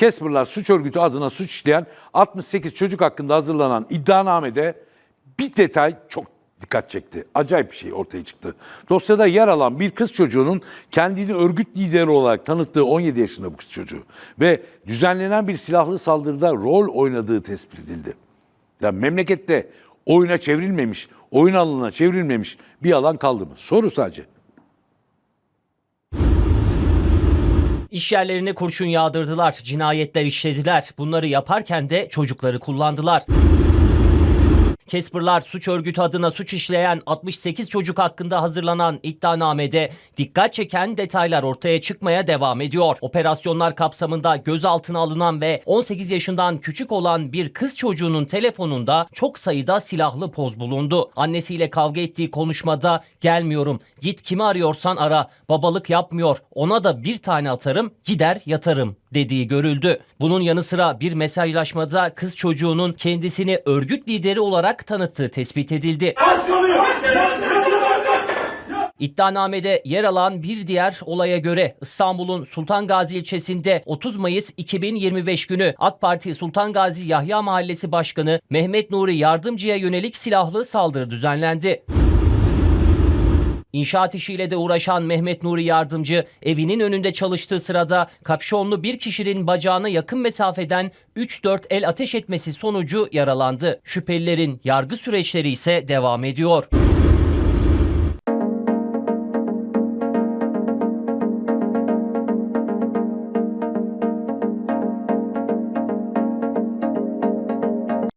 Casper'lar suç örgütü adına suç işleyen 68 çocuk hakkında hazırlanan iddianamede bir detay çok dikkat çekti. Acayip bir şey ortaya çıktı. Dosyada yer alan bir kız çocuğunun kendini örgüt lideri olarak tanıttığı 17 yaşında bu kız çocuğu ve düzenlenen bir silahlı saldırıda rol oynadığı tespit edildi. Ya memlekette oyuna çevrilmemiş, oyun alanına çevrilmemiş bir alan kaldı mı? Soru sadece. İş yerlerine kurşun yağdırdılar, cinayetler işlediler. Bunları yaparken de çocukları kullandılar. Casper'lar suç örgütü adına suç işleyen 68 çocuk hakkında hazırlanan iddianamede dikkat çeken detaylar ortaya çıkmaya devam ediyor. Operasyonlar kapsamında gözaltına alınan ve 18 yaşından küçük olan bir kız çocuğunun telefonunda çok sayıda silahlı poz bulundu. Annesiyle kavga ettiği konuşmada gelmiyorum, git kimi arıyorsan ara, babalık yapmıyor, ona da bir tane atarım, gider yatarım dediği görüldü. Bunun yanı sıra bir mesajlaşmada kız çocuğunun kendisini örgüt lideri olarak tanıttığı tespit edildi. İddianamede yer alan bir diğer olaya göre İstanbul'un Sultan Gazi ilçesinde 30 Mayıs 2025 günü AK Parti Sultan Gazi Yahya Mahallesi Başkanı Mehmet Nuri Yardımcı'ya yönelik silahlı saldırı düzenlendi. İnşaat işiyle de uğraşan Mehmet Nuri Yardımcı evinin önünde çalıştığı sırada kapşonlu bir kişinin bacağına yakın mesafeden 3-4 el ateş etmesi sonucu yaralandı. Şüphelilerin yargı süreçleri ise devam ediyor.